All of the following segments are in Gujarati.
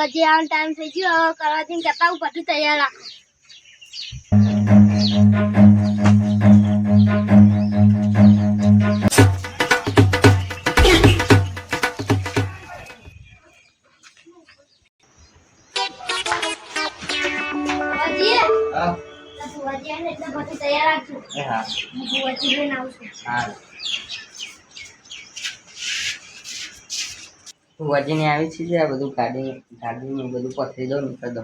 ભુવાજી આવવાનો ટાઈમ થઈ ગયો. હવે કરવાથી જતા હું બધું તૈયાર રાખો. તૈયાર રાખજો. હા. હું ભુવાજી લઈને આવું છું. હા. વજીને આવી છે આ બધું ગાડી ગાડી ને બધું પથરી દઉં નીકળ દો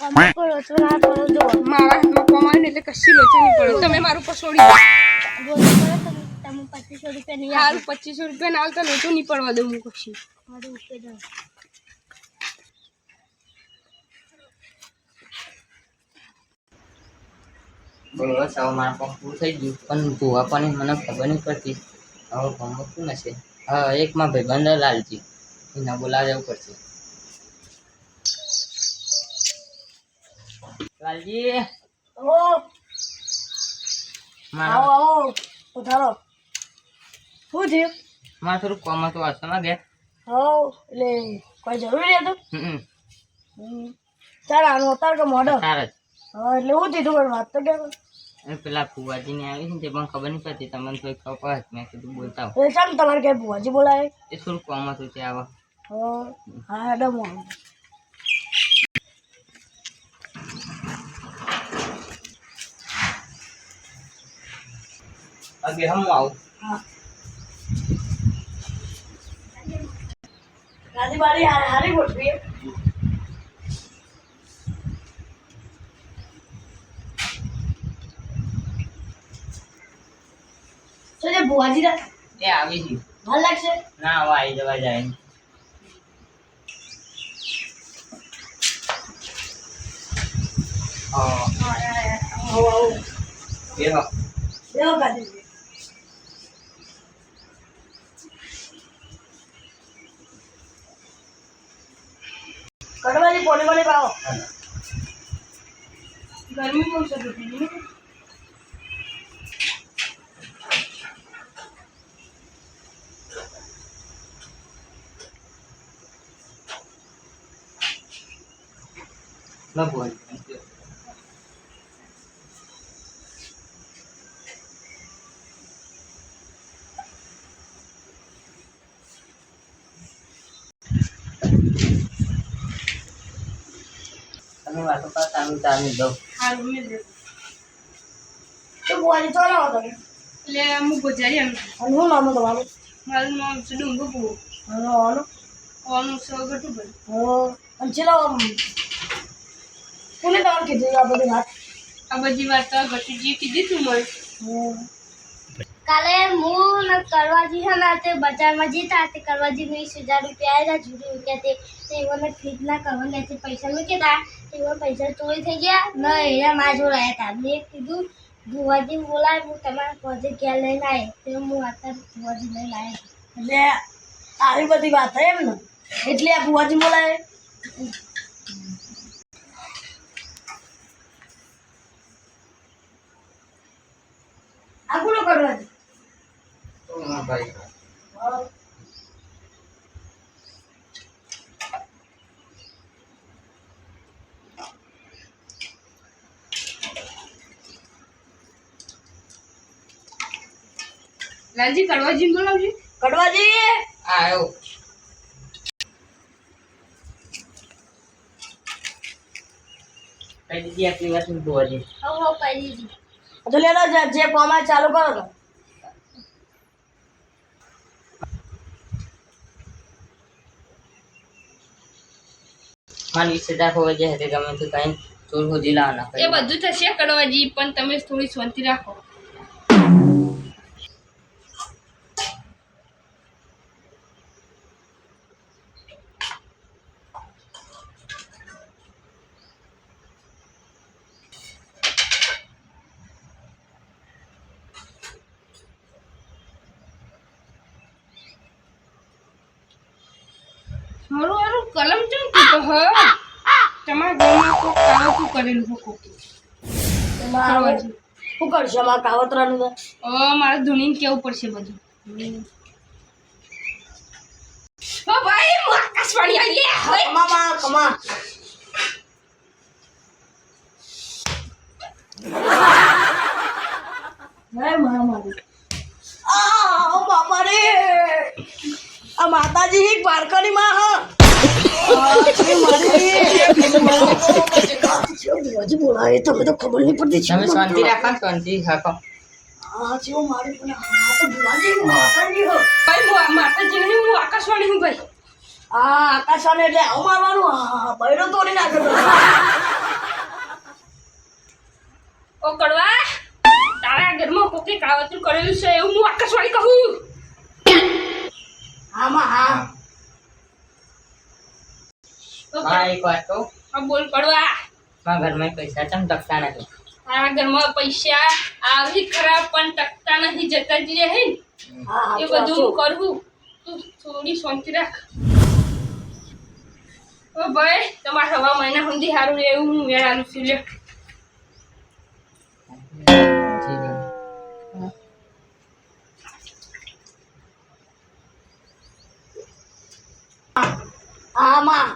તમે પણ ઓછો ના કરો જો. મારા હાથમાં કમાઈને એટલે કશી લોચો નહીં પડે. તમે મારું પર છોડી દો. બોલો કરો તમે તમે પચીસો રૂપિયા નહીં હાલ આપો પચીસો રૂપિયા ના આવતા લોચો નહીં પડવા દઉં હું કશી. બસ હવે મારા પણ પૂરું થઈ ગયું. પણ ધોવા પણ મને ખબર નહીં પડતી. હવે ગમત શું હશે હા એક માં ભાઈબંધ લાલજી એને બોલાવે જવું પડશે લાલજી? ઓ મારા આવો ઉધારો. શું થયું? મારે થોડું કામ હતું વાસણમાં ગયા હો એટલે કોઈ જરૂરી હતું હમ ચાલ આનો અતાર કે મોડો સારા. એટલે હું દીધું પણ વાત તો કે એ પેલા ફુવાજીને આવી છે ને તે પણ ખબર નહીં પડતી. તમને તો ખબર હતી મેં કીધું બોલતા હો. એ ચાલ તમારે કઈ ફુવાજી બોલાય એ થોડું કામ હતું તે આવા. હા હેડો અગે હમ આવું. હા. ગાડી બારી હારી હારી ગોઠવી તો જે ભુવાજી એ આવી ગયું. ভাল લાગશે? ના હવે આવી જવા જાય હા. પોલી વાળી પાવો. ગરમી બહુ છે બોલ તમે વાતો હું દઉં હાલ. તો તો લાવો તમે? એટલે હું ગોજારી આમ અને શું નામ તમારું? મારું નામ છે ડુંગુ અને આનું ઓનું છે ગટુભાઈ હા અને કોને તમારે કીધું આ બધી વાત? આ બધી વાત તો ગટુજીએ કીધી તું મને. કાલે હું ને કરવાજી છે ને તે બજારમાં જીતા તે કરવાજી વીસ હજાર રૂપિયા આવ્યા જુદી રૂપિયા તે. તે મને ફીટ ના કરવા લે તે પૈસા મૂક્યા હતા તે પૈસા ચોરી થઈ ગયા. ન એના માં જોડે આવ્યા હતા મેં કીધું ભુવાજી બોલાય હું તમારા પહોંચે ક્યાં લઈને આવે તે હું અત્યારે ભુવાજી લઈને આવ્યા એટલે આવી બધી વાત એમ ને એટલે આ ભુવાજી બોલાય આ કોનો કરવાજી ભાઈ. લાલજી કડવાજી બોલાવજો. કડવાજી! આવ્યો કઈ દીધી આટલી વાત હું બોલી હો હો પાઈ દીધી તો લેલો જે કોમા ચાલુ કરો તો માન વિશે હોય જે હતી ગમે તે કઈ ચોર હોજી લાવના એ બધું થશે કડવાજી પણ તમે થોડી શાંતિ રાખો. મારું હરું કલમ ચમ કીધો હ? તમારા ઘરમાં કોઈ કાવતું કરેલું હો કોક શું કરશો અમારા કાવતરાનું તો? ઓ મારે ધૂણીને કેવું પડશે બધું? ઓ ભાઈ ખમા હે મહામારી આ માતાજી એક બારકાની માં હા. બોલાવે તમે તો ખબર નહીં પડતી તમે શાંતિ રાખો શાંતિ રાખો. આ છે મારી પણ આ તો ભુવાજી માતાજી હો. ભાઈ હું આકાશવાણી હું ભાઈ. આ આકાશાને એટલે આવું મારવાનું? બૈરો તોડી નાખ્યો ઓ કડવા તારા ઘરમાં કોકે કાવતરું કરેલું છે એવું હું આકાશવાણી કહું? આમાં હા. હા એક વાત કહું. હા, બોલ પડવા. મારા ઘરમાં પૈસા ચમ ટકતા નથી. તારા ઘરમાં પૈસા આવી ખરાબ પણ ટકતા નથી. જતા જ રહે એ બધું કરવું તું થોડી શાંતિ રાખ. ઓ ભાઈ તમારા હવા મહિના સુધી સારું રહેવું હું વેળાનું છું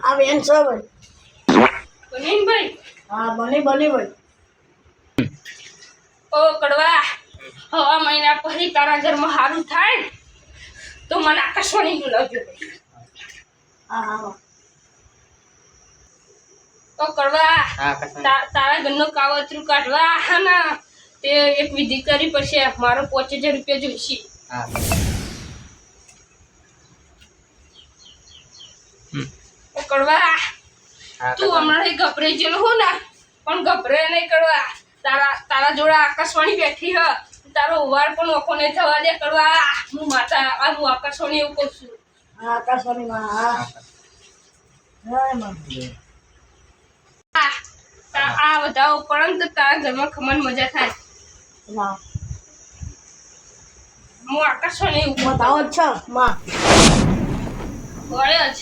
આ બેન છે ભાઈ. ભાઈ હા બની બની ભાઈ. ઓ કડવા હવા મહિના પછી તારા ઘરમાં સારું થાય તો મને આકાશવાણી બોલાવજો ભાઈ. હા હા ઓ કડવા તા- તારા ઘરનું કાવતરું કાઢવા હા ના તે એક વિધિ કરી પડશે મારો પાંચ હજાર રૂપિયા જોઈશે. હા હા તું હમણાં ગભરાઈ ગયેલો હું ને પણ ગભરે નહીં કરવા. તારા તારા જોડે આકાશવાણી બેઠી હ. તારો ઉવાર પણ ઓખો નહીં થવા દે કરવા. હું માતા આ હું આકાશવાણી એવું કહું છું. આકાશવાણી આ બધા ઉપરાંત તારા ઘરમાં ખમણ મજા થાય. હું આકાશવાણી એવું બતાવો જ છે માં. હોય જ.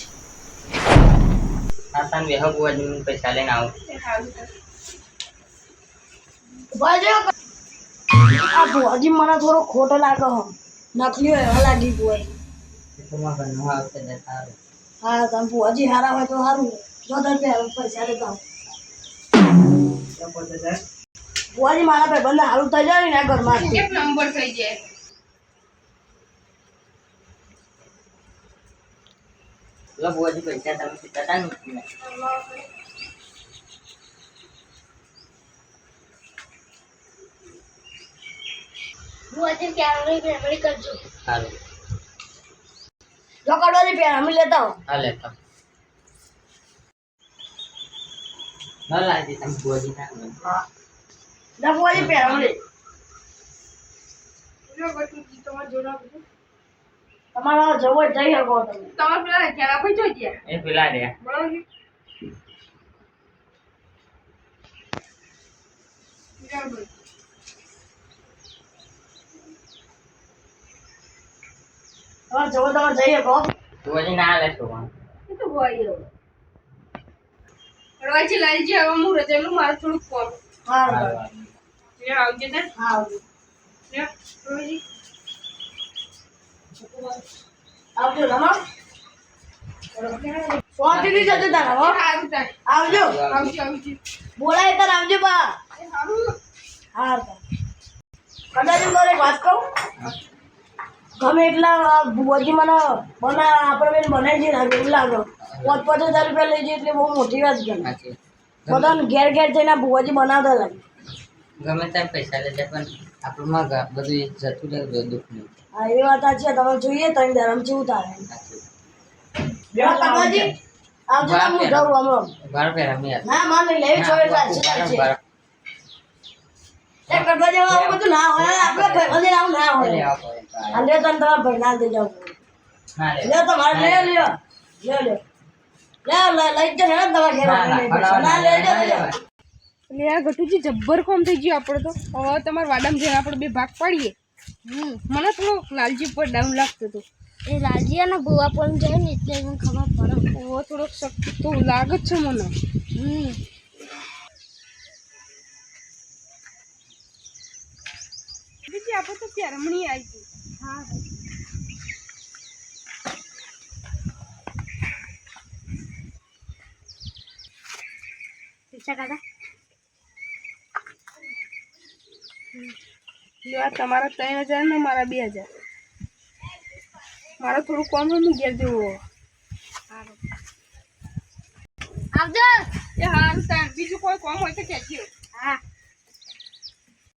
હા તને વેહ બુઆજી મને પૈસા લઈને આવું. આ ભુવાજી મને થોડો ખોટો લાગે હો. નકલી હોય એવા લાગી ભુવાજી. હા તમે ભુવાજી હારા હોય તો સારું જો તમે પૈસા લેતા આવો. ભુવાજી મારા ભાઈબંધ હારું થઈ જાય ને ઘરમાં. નંબર થઈ જાય? લો બુઆજી juga bisa tapi kita ને હું આજે ક્યારે મેમરી કરજો સારું જો કડવાજી પેન અમે લેતા હો હા લેતો ના લાગી તમે બુઆજી ના ગમે. હા ના ભુવાજી પેન અમે લે જો બધું તમારે જવો જઈ શકો તમે. તમારે પેલા ઘેરા ભાઈ જોઈ ગયા એ પેલા રે. બરાબર. તમારે જવો તમે જઈ શકો. ના લેશો પણ. એ તો હોય. રવાજી લાલજી હવે હું રજાનું મારું થોડુંક કોમ. હા. આવજે ને. હા આવજો. રવાજી. આવજો રમા. શાંતિથી જજો તારા હો. આવજો. આવજો આવજો. બોલાય તાર આવજો બા. એ કદાચ હું એક વાત કહું? ગમે એટલા ભુવાજી મને બના આપણે બેન બનાવી છે ને એવું લાગે. પાંચ પાંચ હજાર રૂપિયા લઈ જઈએ એટલે બહુ મોટી વાત ગમે બધાને ઘેર ઘેર જઈને આ ભુવાજી બનાવતા લાગે. ગમે ત્યાં પૈસા લે પણ આપણું માં બધું જતું રહે બધું દુઃખ નહીં. હા એ વાત છે. તમે જોઈએ ત્રણ ધરમ જેવું થાય. સાચું. હા, કાકાજી આવજો તો હું જાઉં હમણાં બાર પહેરા મેં ના માન લઈ લેવી જોઈએ ચાલશે ચાલશે બાર એ કરવા જેવું બધું ના હોય આપણે ભાઈબંધી આવું ના હોય. લેવા પડે. આ લ્યો તમે તમારા ભાઈ ના દે જાવ લે. તમારે લ્યો લ્યો. લ્યો. લઈ જ ને તમારા ઘેર ના, એટલે આ ગટુજી જબ્બર કોમ થઈ ગયું આપણે તો. હવે તમારા વાડામાં જઈને આપણે બે ભાગ પાડીએ. મને થોડો લાલજી પર ડાઉન લાગતું હતું. એ લાલજી અને ભૂવા પણ જાય ને એટલે મને ખબર પડે. ઓ થોડોક શક્તિ તો લાગે જ છે મને. હમ. બીજી આપણે તો પેરમણી આવી ગઈ. હા આ તમારા ત્રણ હજાર ને મારા બે હજાર. મારે થોડું કોમ હું ઘેર જેવું આવજો. એ હારું બીજું કોઈ કોમ હોય તો કહેજો. હા.